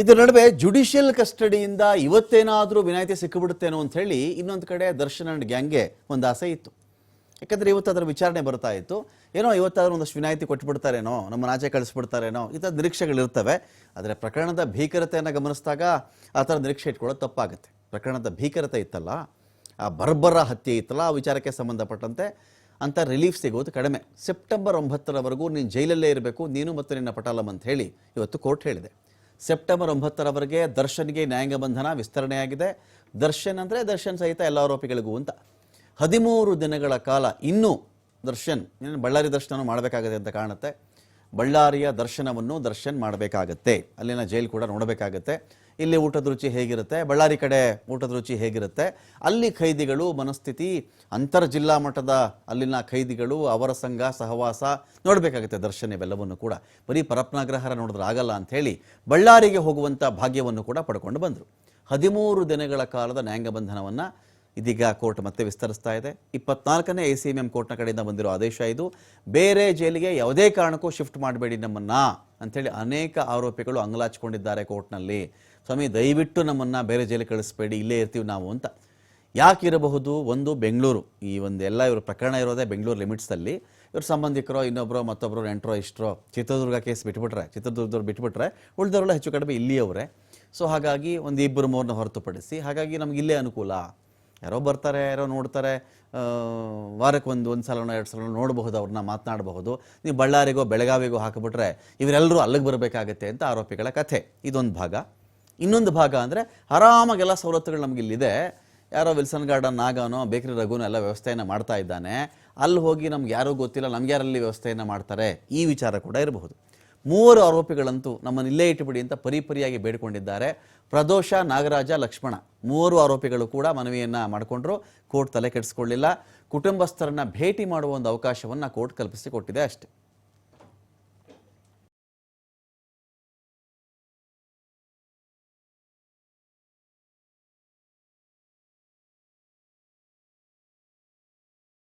ಇದರ ನಡುವೆ ಜುಡಿಷಿಯಲ್ ಕಸ್ಟಡಿಯಿಂದ ಇವತ್ತೇನಾದರೂ ವಿನಾಯಿತಿ ಸಿಕ್ಕಿಬಿಡುತ್ತೇನೋ ಅಂತ ಹೇಳಿ ಇನ್ನೊಂದು ಕಡೆ ದರ್ಶನ್ ಅಂಡ್ ಗ್ಯಾಂಗ್ಗೆ ಒಂದು ಆಸೆ ಇತ್ತು. ಯಾಕಂದ್ರೆ ಇವತ್ತು ಅದರ ವಿಚಾರಣೆ ಬರ್ತಾ ಇತ್ತು. ಏನೋ ಇವತ್ತಾದರೂ ಒಂದಷ್ಟು ವಿನಾಯಿತಿ ಕೊಟ್ಬಿಡ್ತಾರೇನೋ, ನಮ್ಮ ಆಚೆ ಕಳಿಸ್ಬಿಡ್ತಾರೇನೋ, ಈ ಥರ ನಿರೀಕ್ಷೆಗಳಿರ್ತವೆ ಆದರೆ ಪ್ರಕರಣದ ಭೀಕರತೆಯನ್ನು ಗಮನಿಸಿದಾಗ ಆ ಥರ ನಿರೀಕ್ಷೆ ಇಟ್ಕೊಳ್ಳೋದು ತಪ್ಪಾಗುತ್ತೆ. ಪ್ರಕರಣದ ಭೀಕರತೆ ಇತ್ತಲ್ಲ, ಆ ಬರ್ಬರ ಹತ್ಯೆ ಇತ್ತಲ್ಲ, ಆ ವಿಚಾರಕ್ಕೆ ಸಂಬಂಧಪಟ್ಟಂತೆ ಅಂತ ರಿಲೀಫ್ ಸಿಗೋದು ಕಡಿಮೆ. ಸೆಪ್ಟೆಂಬರ್ ಒಂಬತ್ತರವರೆಗೂ ನೀನು ಜೈಲಲ್ಲೇ ಇರಬೇಕು, ನೀನು ಮತ್ತು ನಿನ್ನ ಪಟಾಲಂ ಅಂತ ಹೇಳಿ ಇವತ್ತು ಕೋರ್ಟ್ ಹೇಳಿದೆ. ಸೆಪ್ಟೆಂಬರ್ ಒಂಬತ್ತರವರೆಗೆ ದರ್ಶನ್ಗೆ ನ್ಯಾಯಾಂಗ ಬಂಧನ ವಿಸ್ತರಣೆಯಾಗಿದೆ. ದರ್ಶನ್ ಅಂದರೆ ದರ್ಶನ್ ಸಹಿತ ಎಲ್ಲ ಆರೋಪಿಗಳಿಗೂ ಅಂತ. ಹದಿಮೂರು ದಿನಗಳ ಕಾಲ ಇನ್ನೂ ದರ್ಶನ್ ಬಳ್ಳಾರಿ ದರ್ಶನ ಮಾಡಬೇಕಾಗಿದೆ ಅಂತ ಕಾಣುತ್ತೆ. ಬಳ್ಳಾರಿಯ ದರ್ಶನವನ್ನು ದರ್ಶನ್ ಮಾಡಬೇಕಾಗತ್ತೆ. ಅಲ್ಲಿನ ಜೈಲು ಕೂಡ ನೋಡಬೇಕಾಗತ್ತೆ. ಇಲ್ಲಿ ಊಟದ ರುಚಿ ಹೇಗಿರುತ್ತೆ? ಬಳ್ಳಾರಿ ಕಡೆ ಊಟದ ರುಚಿ ಹೇಗಿರುತ್ತೆ? ಅಲ್ಲಿ ಖೈದಿಗಳು ಮನಸ್ಥಿತಿ ಅಂತರ್ ಜಿಲ್ಲಾ ಮಟ್ಟದ ಅಲ್ಲಿನ ಖೈದಿಗಳು, ಅವರ ಸಂಘ, ಸಹವಾಸ ನೋಡಬೇಕಾಗುತ್ತೆ ದರ್ಶನ ಇವೆಲ್ಲವನ್ನು ಕೂಡ. ಬರೀ ಪರಪ್ನಾಗ್ರಹಾರ ನೋಡಿದ್ರೆ ಆಗಲ್ಲ ಅಂಥೇಳಿ ಬಳ್ಳಾರಿಗೆ ಹೋಗುವಂಥ ಭಾಗ್ಯವನ್ನು ಕೂಡ ಪಡ್ಕೊಂಡು ಬಂದರು. ಹದಿಮೂರು ದಿನಗಳ ಕಾಲದ ನ್ಯಾಯಾಂಗ ಬಂಧನವನ್ನು ಇದೀಗ ಕೋರ್ಟ್ ಮತ್ತೆ ವಿಸ್ತರಿಸ್ತಾ ಇದೆ. ಇಪ್ಪತ್ನಾಲ್ಕನೇ ಎ ಸಿ ಎಂ ಎಂ ಕೋರ್ಟ್ನ ಕಡೆಯಿಂದ ಬಂದಿರೋ ಆದೇಶ ಇದು. ಬೇರೆ ಜೈಲಿಗೆ ಯಾವುದೇ ಕಾರಣಕ್ಕೂ ಶಿಫ್ಟ್ ಮಾಡಬೇಡಿ ನಮ್ಮನ್ನ ಅಂಥೇಳಿ ಅನೇಕ ಆರೋಪಿಗಳು ಅಂಗಲಾಚಿಕೊಂಡಿದ್ದಾರೆ ಕೋರ್ಟ್ನಲ್ಲಿ. ಸ್ವಾಮಿ, ದಯವಿಟ್ಟು ನಮ್ಮನ್ನು ಬೇರೆ ಜೈಲಿಗೆ ಕಳಿಸ್ಬೇಡಿ, ಇಲ್ಲೇ ಇರ್ತೀವಿ ನಾವು ಅಂತ. ಯಾಕೆ ಇರಬಹುದು? ಒಂದು, ಬೆಂಗಳೂರು. ಈ ಒಂದು ಎಲ್ಲ ಇವರು ಪ್ರಕರಣ ಇರೋದೇ ಬೆಂಗಳೂರು ಲಿಮಿಟ್ಸಲ್ಲಿ. ಇವ್ರ ಸಂಬಂಧಿಕರೋ ಇನ್ನೊಬ್ಬರೋ ಮತ್ತೊಬ್ಬರು ನೆಂಟರೋ, ಇಷ್ಟರೋ, ಚಿತ್ರದುರ್ಗ ಕೇಸ್ ಬಿಟ್ಬಿಟ್ರೆ, ಚಿತ್ರದುರ್ಗದವ್ರು ಬಿಟ್ಬಿಟ್ರೆ ಉಳಿದವರೆಲ್ಲ ಹೆಚ್ಚು ಕಡಿಮೆ ಇಲ್ಲಿಯವರೇ. ಸೊ ಹಾಗಾಗಿ ಒಂದು ಇಬ್ಬರು ಮೂರನ್ನ ಹೊರತುಪಡಿಸಿ, ಹಾಗಾಗಿ ನಮ್ಗೆ ಇಲ್ಲೇ ಅನುಕೂಲ. ಯಾರೋ ಬರ್ತಾರೆ, ಯಾರೋ ನೋಡ್ತಾರೆ ವಾರಕ್ಕೆ ಒಂದು ಒಂದು ಸಲನೋ ಎರಡು ಸಲ ನೋಡಬಹುದು, ಅವ್ರನ್ನ ಮಾತನಾಡಬಹುದು. ನೀವು ಬಳ್ಳಾರಿಗೋ, ಬೆಳಗಾವಿಗೋ ಹಾಕಿಬಿಟ್ರೆ ಇವರೆಲ್ಲರೂ ಅಲ್ಲಿಗೆ ಬರಬೇಕಾಗತ್ತೆ ಅಂತ ಆರೋಪಿಗಳ ಕಥೆ. ಇದೊಂದು ಭಾಗ. ಇನ್ನೊಂದು ಭಾಗ ಅಂದರೆ ಆರಾಮಾಗೆಲ್ಲ ಸವಲತ್ತುಗಳು ನಮ್ಗೆ ಇಲ್ಲಿದೆ ಯಾರೋ ವಿಲ್ಸನ್ ಗಾರ್ಡನ್, ನಾಗನೋ, ಬೇಕರಿ ರಘುನೋ ಎಲ್ಲ ವ್ಯವಸ್ಥೆಯನ್ನು ಮಾಡ್ತಾ ಇದ್ದಾನೆ. ಅಲ್ಲಿ ಹೋಗಿ ನಮ್ಗೆ ಯಾರೂ ಗೊತ್ತಿಲ್ಲ, ನಮ್ಗೆ ಯಾರಲ್ಲಿ ವ್ಯವಸ್ಥೆಯನ್ನು ಮಾಡ್ತಾರೆ? ಈ ವಿಚಾರ ಕೂಡ ಇರಬಹುದು. ಮೂವರು ಆರೋಪಿಗಳಂತೂ ನಮ್ಮನ್ನು ಇಲ್ಲೇ ಇಟ್ಟುಬಿಡಿ ಅಂತ ಪರಿಪರಿಯಾಗಿ ಬೇಡಿಕೊಂಡಿದ್ದಾರೆ. ಪ್ರದೋಷ, ನಾಗರಾಜ, ಲಕ್ಷ್ಮಣ ಮೂವರು ಆರೋಪಿಗಳು ಕೂಡ ಮನವಿಯನ್ನು ಮಾಡಿಕೊಂಡ್ರು. ಕೋರ್ಟ್ ತಲೆ ಕೆಡಿಸ್ಕೊಳ್ಳಿಲ್ಲ. ಕುಟುಂಬಸ್ಥರನ್ನ ಭೇಟಿ ಮಾಡುವ ಒಂದು ಅವಕಾಶವನ್ನು ಕೋರ್ಟ್ ಕಲ್ಪಿಸಿಕೊಟ್ಟಿದೆ ಅಷ್ಟೇ.